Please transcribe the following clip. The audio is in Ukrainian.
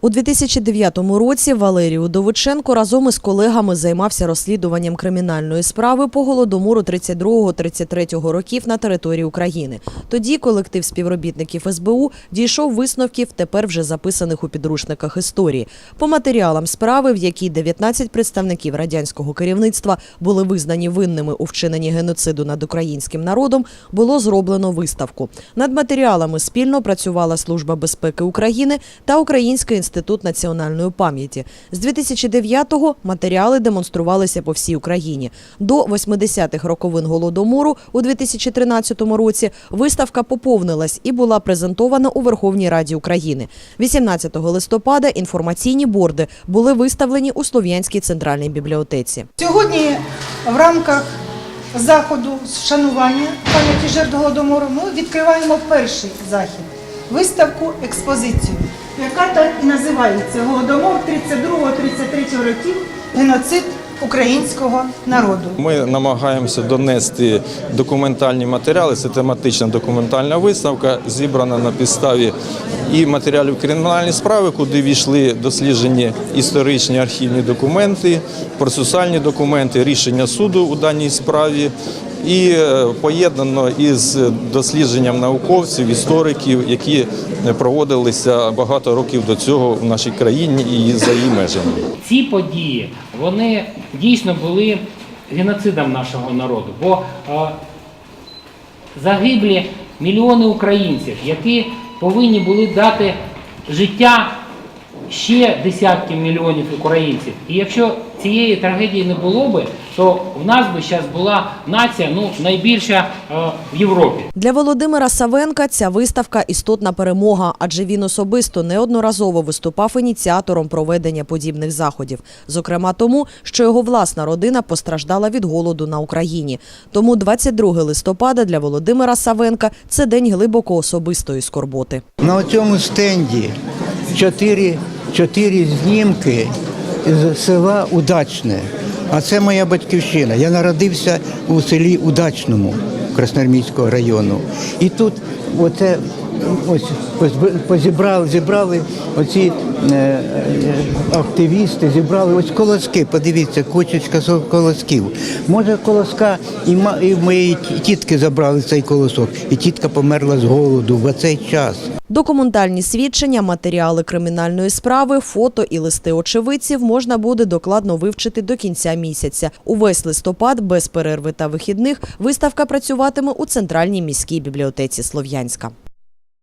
У 2009 році Валерій Удовиченко разом із колегами займався розслідуванням кримінальної справи по голодомору 32-33 років на території України. Тоді колектив співробітників СБУ дійшов висновків, тепер вже записаних у підручниках історії. По матеріалам справи, в якій 19 представників радянського керівництва були визнані винними у вчиненні геноциду над українським народом, було зроблено виставку. Над матеріалами спільно працювала Служба безпеки України та Український інститут національної пам'яті. З 2009-го матеріали демонструвалися по всій Україні. До 80-х роковин голодомору у 2013 році виставка поповнилась і була презентована у Верховній Раді України. 18 листопада інформаційні борди були виставлені у Слов'янській центральній бібліотеці. Сьогодні в рамках заходу з вшанування пам'яті жертв голодомору ми відкриваємо перший захід виставку експозицію, яка так і називається Голодомор 32-33 років геноцид українського народу. Ми намагаємося донести документальні матеріали. Це тематична документальна виставка, зібрана на підставі і матеріалів кримінальної справи, куди війшли досліджені історичні архівні документи, процесуальні документи, рішення суду у даній справі. І е, поєднано із дослідженням науковців, істориків, які проводилися багато років до цього в нашій країні і за її межами. ці події вони дійсно були геноцидом нашого народу, бо е, загиблі мільйони українців, які повинні були дати життя ще десятків мільйонів українців. І якщо цієї трагедії не було би, то в нас би зараз була нація ну, найбільша е, в Європі. Для Володимира Савенка ця виставка істотна перемога, адже він особисто неодноразово виступав ініціатором проведення подібних заходів, зокрема тому, що його власна родина постраждала від голоду на Україні. Тому 22 листопада для Володимира Савенка це день глибоко особистої скорботи. На цьому стенді чотири, чотири знімки з села Удачне. А це моя батьківщина. Я народився у селі Удачному Красноармійського району. І тут оце ось позібрали, зібрали оці е, активісти, зібрали ось колоски. Подивіться, кучечка колосків. Може, колоска і, і в моєї тітки забрали цей колосок, і тітка померла з голоду в цей час. Документальні свідчення, матеріали кримінальної справи, фото і листи очевидців можна буде докладно вивчити до кінця місяця. Увесь листопад без перерви та вихідних виставка працюватиме у центральній міській бібліотеці Слов'янська.